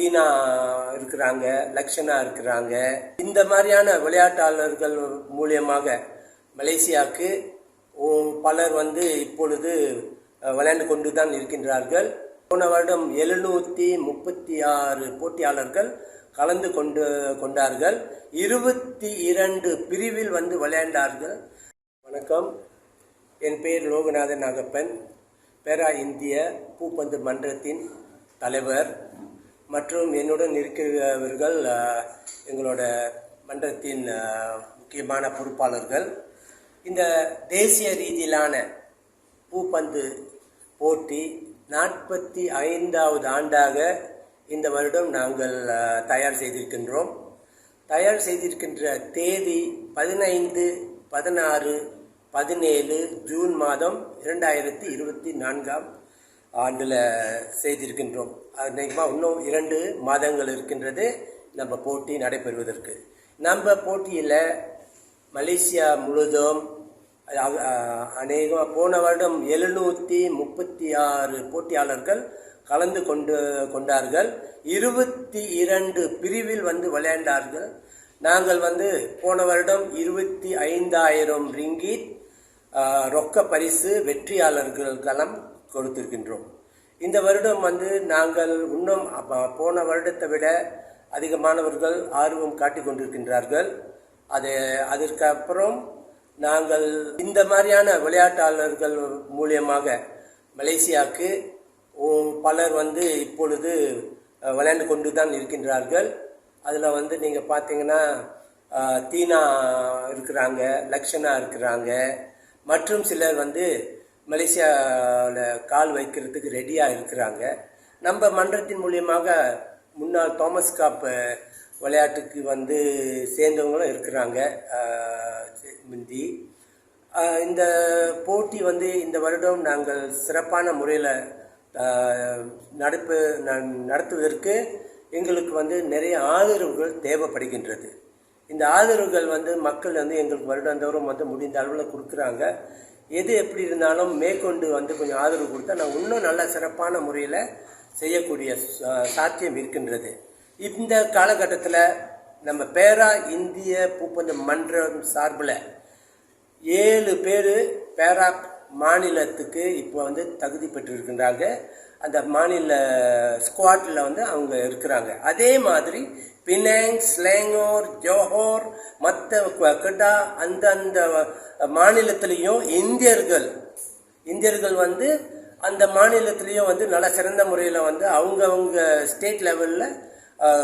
தீனா இருக்கிறாங்க லக்ஷனா இருக்கிறாங்க. இந்த மாதிரியான விளையாட்டாளர்கள் மூலியமாக மலேசியாவுக்கு பலர் வந்து இப்பொழுது விளையாண்டு கொண்டு தான் இருக்கின்றார்கள். போன வருடம் எழுநூற்றி முப்பத்தி ஆறு போட்டியாளர்கள் கலந்து கொண்டு கொண்டார்கள். இருபத்தி இரண்டு பிரிவில் வந்து விளையாண்டார்கள். வணக்கம். என் பெயர் லோகநாதன் நாகப்பன். பேரா இந்திய பூப்பந்து மன்றத்தின் தலைவர். மற்றும் என்னுடன் இருக்கிறவர்கள் எங்களோட மன்றத்தின் முக்கியமான பொறுப்பாளர்கள். இந்த தேசிய ரீதியிலான பூப்பந்து போட்டி நாற்பத்தி ஐந்தாவது ஆண்டாக இந்த வருடம் நாங்கள் தயார் செய்திருக்கின்றோம். தயார் செய்திருக்கின்ற தேதி பதினைந்து பதினாறு பதினேழு ஜூன் மாதம் இரண்டாயிரத்தி இருபத்தி நான்காம் ஆண்டில் செய்திருக்கின்றோம். அநேகமாக இன்னும் இரண்டு மாதங்கள் இருக்கின்றது நம்ம போட்டி நடைபெறுவதற்கு. நம்ம போட்டியில் மலேசியா முழுதும் அநேகமாக போன வருடம் எழுநூற்றி முப்பத்தி ஆறு போட்டியாளர்கள் கலந்து கொண்டு கொண்டார்கள். இருபத்தி இரண்டு பிரிவில் வந்து விளையாண்டார்கள். நாங்கள் வந்து போன வருடம் இருபத்தி ஐந்தாயிரம் ரிங்கிட் ரொக்க பரிசு வெற்றியாளர்களுக்கெல்லாம் கொடுத்திருக்கின்றோம். இந்த வருடம் வந்து நாங்கள் இன்னும் அப்போ போன வருடத்தை விட அதிகமானவர்கள் ஆர்வம் காட்டி கொண்டிருக்கின்றார்கள். அது அதற்கு அப்புறம் நாங்கள் இந்த மாதிரியான விளையாட்டாளர்கள் மூலியமாக மலேசியாவுக்கு பலர் வந்து இப்பொழுது விளையாண்டு கொண்டு தான் இருக்கின்றார்கள். அதில் வந்து நீங்கள் பார்த்தீங்கன்னா தீனா இருக்கிறாங்க லக்ஷனா இருக்கிறாங்க மற்றும் சிலர் வந்து மலேசியாவில் கால் வைக்கிறதுக்கு ரெடியாக இருக்கிறாங்க. நம்ம மன்றத்தின் மூலியமாக முன்னாள் தாமஸ் காப் விளையாட்டுக்கு வந்து சேர்ந்தவங்களும் இருக்கிறாங்க. முந்தி. இந்த போட்டி வந்து இந்த வருடம் நாங்கள் சிறப்பான முறையில் நடப்பு ந- நடத்துவதற்கு எங்களுக்கு வந்து நிறைய ஆதரவுகள் தேவைப்படுகின்றது. இந்த ஆதரவுகள் வந்து மக்கள் வந்து எங்களுக்கு வருடந்தோறும் வந்து முடிந்த அளவில் கொடுக்குறாங்க. எது எப்படி இருந்தாலும் மேற்கொண்டு வந்து கொஞ்சம் ஆதரவு கொடுத்தா நான் இன்னும் நல்ல சிறப்பான முறையில் செய்யக்கூடிய சாத்தியம் இருக்கின்றது. இந்த காலகட்டத்தில் நம்ம பேரா இந்திய பூப்பந்து மன்றம் சார்பில் ஏழு பேர் பேரா மாநிலத்துக்கு இப்போ வந்து தகுதி பெற்றிருக்கின்றாங்க. அந்த மாநில ஸ்குவாட்டில் வந்து அவங்க இருக்கிறாங்க. அதே மாதிரி பினாங் ஸ்லேங்கோர் ஜோஹோர் மற்ற கட்டா அந்தந்த மாநிலத்திலையும் இந்தியர்கள் இந்தியர்கள் வந்து அந்த மாநிலத்திலையும் வந்து நல்ல சிறந்த முறையில் வந்து அவங்கவுங்க ஸ்டேட் லெவலில்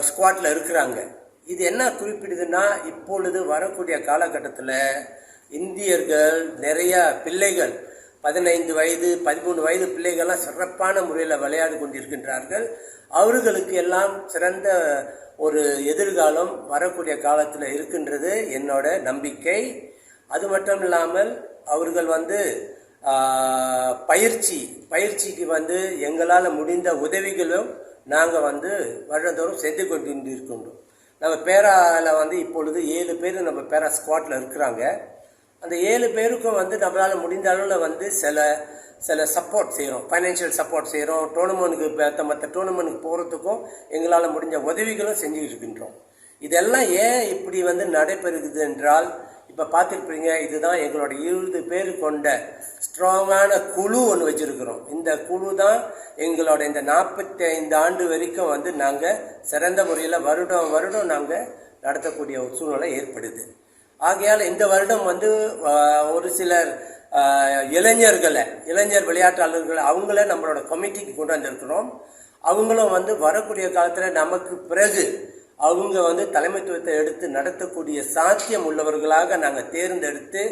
ஸ்குவாட்டில் இருக்கிறாங்க. இது என்ன குறிப்பிடுதுன்னா இப்பொழுது வரக்கூடிய காலகட்டத்தில் இந்தியர்கள் நிறையா பிள்ளைகள் பதினைந்து வயது பதிமூணு வயது பிள்ளைகள்லாம் சிறப்பான முறையில் விளையாடி கொண்டிருக்கின்றார்கள். அவர்களுக்கு எல்லாம் சிறந்த ஒரு எதிர்காலம் வரக்கூடிய காலத்தில் இருக்கின்றது என்னோட நம்பிக்கை. அது மட்டும் இல்லாமல் அவர்கள் வந்து பயிற்சி பயிற்சிக்கு வந்து எங்களால் முடிந்த உதவிகளும் நாங்கள் வந்து வருடந்தோறும் செய்து கொண்டு இருக்கின்றோம் நம்ம பேராவில் வந்து இப்பொழுது ஏழு பேர் நம்ம பேரா ஸ்குவாட்டில் இருக்கிறாங்க. அந்த ஏழு பேருக்கும் வந்து நம்மளால் முடிந்த அளவில் வந்து சில சில சப்போர்ட் செய்கிறோம் ஃபைனான்ஷியல் சப்போர்ட் செய்கிறோம் டோர்னமெண்ட்டுக்கு மற்ற மற்ற டோர்னமெண்ட்டுக்கு போகிறதுக்கும் எங்களால் முடிஞ்ச உதவிகளும் செஞ்சுக்கிட்டு இருக்கின்றோம். இதெல்லாம் ஏன் இப்படி வந்து நடைபெறுகிறது என்றால் இப்போ பார்த்துருப்பீங்க இதுதான் எங்களோட இருபது பேர் கொண்ட ஸ்ட்ராங்கான குழு ஒன்று வச்சுருக்கிறோம். இந்த குழு தான் எங்களோட இந்த நாற்பத்தி ஐந்து ஆண்டு வரைக்கும் வந்து நாங்கள் சிறந்த முறையில் வருடம் வருடம் நாங்கள் நடத்தக்கூடிய ஒரு சூழ்நிலை ஏற்படுது. ஆகையால் இந்த வருடம் வந்து ஒரு சிலர் இளைஞர்களை இளைஞர் விளையாட்டாளர்கள் அவங்கள நம்மளோட கமிட்டிக்கு கொண்டு வந்திருக்கிறோம். அவங்களும் வந்து வரக்கூடிய காலத்தில் நமக்கு பிறகு அவங்க வந்து தலைமைத்துவத்தை எடுத்து நடத்தக்கூடிய சாத்தியம் உள்ளவர்களாக நாங்கள் தேர்ந்தெடுத்து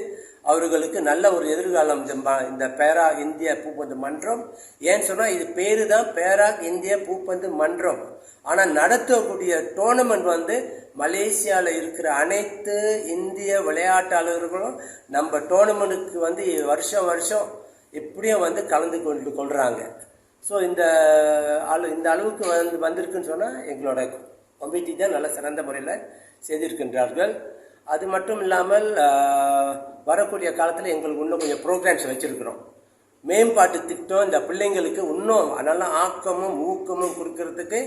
அவர்களுக்கு நல்ல ஒரு எதிர்காலம் இந்த இந்த பேரா இந்திய பூப்பந்து மன்றம். ஏன்னு சொன்னால் இது பேரு தான் பேரா இந்திய பூப்பந்து மன்றம். ஆனால் நடத்தக்கூடிய டோர்னமெண்ட் வந்து மலேசியாவில் இருக்கிற அனைத்து இந்திய விளையாட்டாளர்களும் நம்ம டோர்னமெண்ட்டுக்கு வந்து வருஷம் வருஷம் எப்படியும் வந்து கலந்து கொண்டு கொள்கிறாங்க ஸோ இந்த அளவு இந்த அளவுக்கு வந்து வந்திருக்குன்னு சொன்னால் எங்களோட கமிட்டி தான் நல்ல சிறந்த முறையில் செய்திருக்கின்றார்கள். அது மட்டும் இல்லாமல் வரக்கூடிய காலத்தில் எங்களுக்கு இன்னும் கொஞ்சம் ப்ரோக்ராம்ஸ் வச்சுருக்குறோம். மேம்பாட்டு திட்டம் இந்த பிள்ளைங்களுக்கு இன்னும் நல்ல ஆக்கமும் ஊக்கமும் கொடுக்கறதுக்கு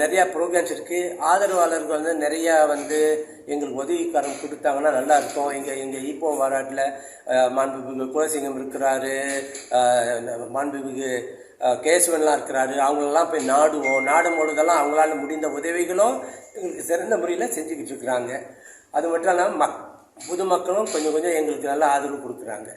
நிறையா ப்ரோக்ராம்ஸ் இருக்குது ஆதரவாளர்கள் வந்து நிறையா வந்து எங்களுக்கு உதவிக்காரம் கொடுத்தாங்கன்னா நல்லா இருக்கும். எங்கள் எங்கள் ஈப்போ மாநாட்டில் மாண்புமிகு குலசிங்கம் இருக்கிறாரு மாண்புமிகு கேசவன்லாம் இருக்கிறாரு. அவங்களெல்லாம் போய் நாடுவோம். நாடும் பொழுதெல்லாம் அவங்களால முடிந்த உதவிகளும் எங்களுக்கு சிறந்த முறையில் செஞ்சுக்கிட்டு இருக்கிறாங்க. அது மட்டும் இல்லாமல் மக் பொதுமக்களும் கொஞ்சம் கொஞ்சம் எங்களுக்கு நல்லா ஆதரவு கொடுக்குறாங்க.